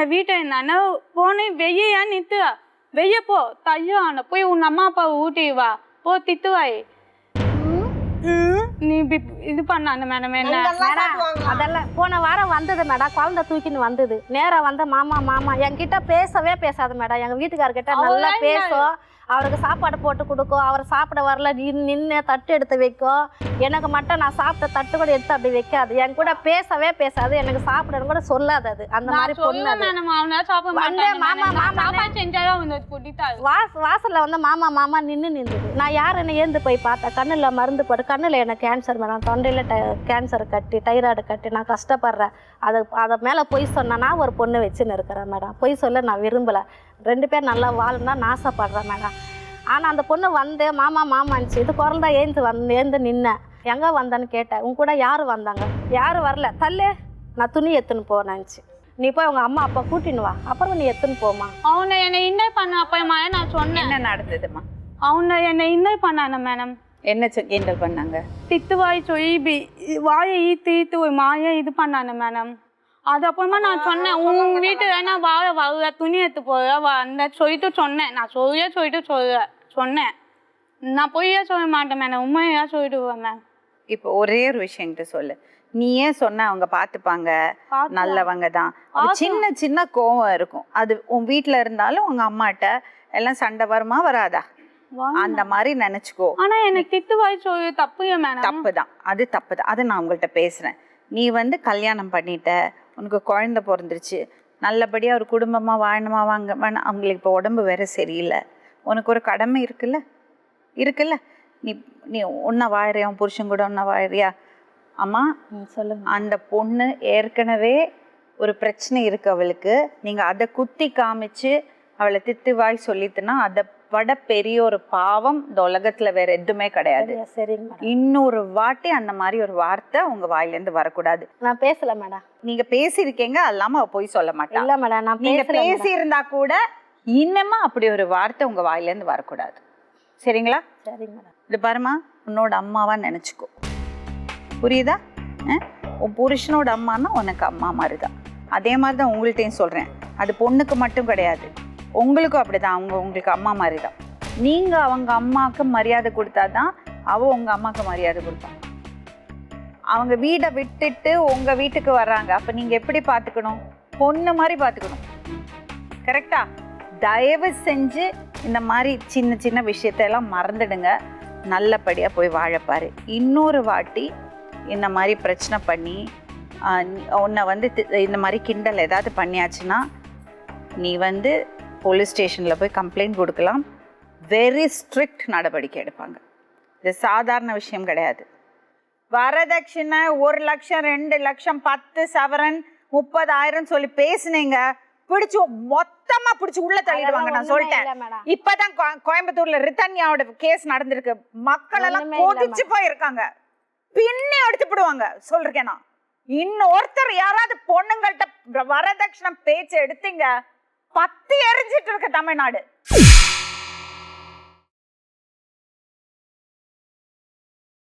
இந்த வீட்டை நானே போனே வெய்யா நித்து. வெய்ய போ தையான போய் உன் அம்மா அப்பாவை ஊட்டி வா. போ தித்துவாய் நீ இது பண்ணாத மேடம் என்ன? அதெல்லாம் போன வாரம் வந்தது மேடம் குழந்தை தூக்கின்னு வந்தது. நேரா வந்த மாமா மாமா. என்கிட்ட பேசவே பேசாது மேடம் எங்க வீட்டுக்காரர்கிட்ட நல்லா பேசும். அவருக்கு சாப்பாடு போட்டு கொடுக்கும் அவர் சாப்பிட வரல நின்று தட்டு எடுத்து வைக்கும் எனக்கு மட்டும் நான் சாப்பிட்ட தட்டு கூட எடுத்து அப்படி வைக்காது. என் கூட பேசவே பேசாது. எனக்கு சாப்பிடணும் கூட சொல்லாது அது. அந்த மாதிரி நான் பொண்ணு மாமா, மாமா வாசல்ல வந்து மாமா மாமா நின்று நின்றுது. நான் யார் என்ன ஏந்து போய் பார்த்தேன் கண்ணில் மருந்து போட்டு கண்ணில் எனக்கு கேன்சர் மேடம் தொண்டையில் ட கேன்சர் கட்டி டைராய்டு கட்டி நான் கஷ்டப்படுறேன். அதை அதை மேலே பொய் சொன்னேன்னா ஒரு பொண்ணு வச்சுன்னு இருக்கிறேன் மேடம் பொய் சொல்ல நான் விரும்பலை. ரெண்டு பேர் நல்லா வாழணும்னா நான் ஆசைப்படுறேன் மேடம் ஆனால் அந்த பொண்ணு வந்து மாமா மாமான்ச்சு இது குரல் தான் ஏந்து வந்து ஏந்து நின்னேன். எங்கே வந்தேன்னு கேட்டேன். உன் கூட யார் வந்தாங்க? யாரும் வரல? தள்ளு. நான் துணி எடுத்துன்னு போனேன்ச்சு நீ போய் உங்கள் அம்மா அப்பா கூட்டின்னு வா. அப்புறம் நீ எடுத்துன்னு போமா அவனை என்னை இன்னர் பண்ண அப்பமா நான் சொன்னேன். என்ன நடந்ததுமா அவனை என்னை இன்னர் பண்ணான மேடம் என்ன கிண்டல் பண்ணாங்க? தித்துவாய் சொல்லி இப்படி வாயை ஈத்து ஈத்து ஒரு மாயை இது பண்ணான மேடம் அது அப்புறமா நான் சொன்னேன் உன் வீட்டு வேணா வாழ வாழ துணி எடுத்து போற வந்த சொல்லிட்டு சொன்னேன். நான் சொல்லியே சொல்லிட்டு சொல்ல சொன்னேன். நான் பொய்யா சொல்ல மாட்டேன் மேடம் உண்மையா சொல்லிடுவேன் மேம் இப்போ ஒரே ஒரு விஷயம் என்கிட்ட சொல்லு. நீ ஏன் சொன்ன அவங்க பார்த்துப்பாங்க பார்த்து- நல்லவங்க தான் சின்ன சின்ன கோவம் இருக்கும். அது உன் வீட்ல இருந்தாலும் உங்க அம்மாட்ட எல்லாம் சண்டை வருமா வராதா? அந்த மாதிரி நினைச்சுக்கோ. ஆனா எனக்கு தித்துவாய் சொல்லி தப்பு தப்பு தான் அது தப்பு தான் அது நான் உங்கள்கிட்ட பேசுறேன். நீ வந்து கல்யாணம் பண்ணிட்ட. உனக்கு குழந்தை பிறந்துருச்சு. நல்லபடியா ஒரு குடும்பமா வாழணுமா வாங்க வேணாம். அவங்களுக்கு இப்போ உடம்பு வேற சரியில்லை. உனக்கு ஒரு கடமை இருக்குல்ல? இருக்குல்ல? நீ நீ ஒன்றா வாழறியா உன் புருஷன் கூட ஒன்றா வாழறியா அம்மா சொல்லுங்க. அந்த பொண்ணு ஏற்கனவே ஒரு பிரச்சனை இருக்கு அவளுக்கு. நீங்க அதை குத்தி காமிச்சு அவளை தித்துவாய் சொல்லிட்டுனா அதை விட பெரிய ஒரு பாவம் இந்த உலகத்துல வேற எதுவுமே கிடையாது. இன்னொரு வாட்டி அந்த மாதிரி ஒரு வார்த்தை உங்க வாயிலேருந்து வரக்கூடாது. நான் பேசல மேடம். நீங்க பேசியிருக்கீங்க அது இல்லாம அவ போய் சொல்ல மாட்டா. இல்ல மேடம் நான் நீங்க பேசல பேசி இருந்தா கூட இன்னமா அப்படி ஒரு வார்த்தை உங்க வாயிலேருந்து வரக்கூடாது. சரிங்களா? சரிங்க மேடம். இது பாருமா உன்னோட அம்மாவா நினச்சிக்கோ. புரியுதா? உன் புருஷனோட அம்மானா உனக்கு அம்மா மாதிரி தான் அதே மாதிரி தான் உங்கள்கிட்டையும் சொல்கிறேன் அது பொண்ணுக்கு மட்டும் கிடையாது. உங்களுக்கும் அப்படி தான் அவங்க உங்களுக்கு அம்மா மாதிரி தான் நீங்கள் அவங்க அம்மாவுக்கு மரியாதை கொடுத்தா தான் அவள் உங்கள் அம்மாவுக்கு மரியாதை கொடுப்பா. அவங்க வீடை விட்டுட்டு உங்கள் வீட்டுக்கு வர்றாங்க. அப்போ நீங்கள் எப்படி பார்த்துக்கணும் பொண்ணு மாதிரி பார்த்துக்கணும் கரெக்டா தயவு செஞ்சு இந்த மாதிரி சின்ன சின்ன விஷயத்தையெல்லாம் மறந்துடுங்க. நல்லபடியாக போய் வாழப்பார். இன்னொரு வாட்டி இந்த மாதிரி பிரச்சனை பண்ணி உன்னை வந்து இந்த மாதிரி கிண்டல் ஏதாவது பண்ணியாச்சுன்னா நீ வந்து போலீஸ் ஸ்டேஷனில் போய் கம்ப்ளைண்ட் கொடுக்கலாம். வெரி ஸ்ட்ரிக்ட் நடவடிக்கை எடுப்பாங்க. இது சாதாரண விஷயம் கிடையாது. வரதட்சணை ஒரு லட்சம் ரெண்டு லட்சம் பத்து சவரன் முப்பதாயிரம் சொல்லி பேசுனீங்க. பிடிச்சு மொத்தமா பிடிச்சு உள்ள தள்ளிடுவாங்க நான் சொல்லிட்டேன். இப்பதான் கோயம்புத்தூர்ல ரித்தன்யாவோட கேஸ் நடந்திருக்கு. மக்கள் எல்லாம் கொதிச்சு போயிருக்காங்க. பின்னி எடுத்துப்படுவாங்க சொல்றேன் நான். இன்னொருத்தர் யாராவது பொண்ணுங்கள்ட்ட வரதட்சணை பேச்சு எடுத்தீங்க பத்து எரிஞ்சிட்டு இருக்கு தமிழ்நாடு.